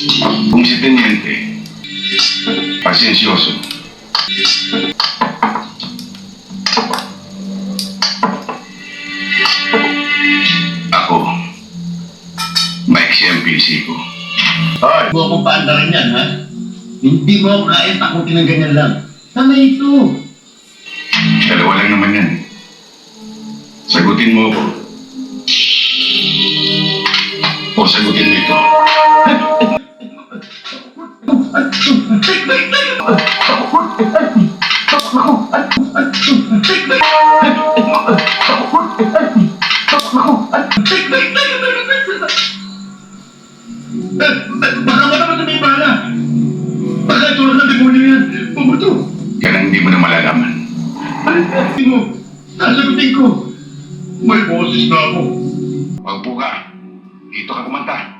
Kung si Teniente, pasensyoso. Ako, maiksi ang PC ko. Hoy! Huwag mo paandaran yan, ha? Hindi mo ako kaya takutin ng ganyan lang. Tama ito. Dalawa lang naman yan. Sagutin mo ako. O sagutin mo ito. Baka ba naman may bala? Baka ito lang ang demonyo yan. Pumuto. Yan ang hindi mo na malalaman. Sasagutin mo. Sasagutin ko. May boses na ako. Wag po ka. Dito ka kumanta.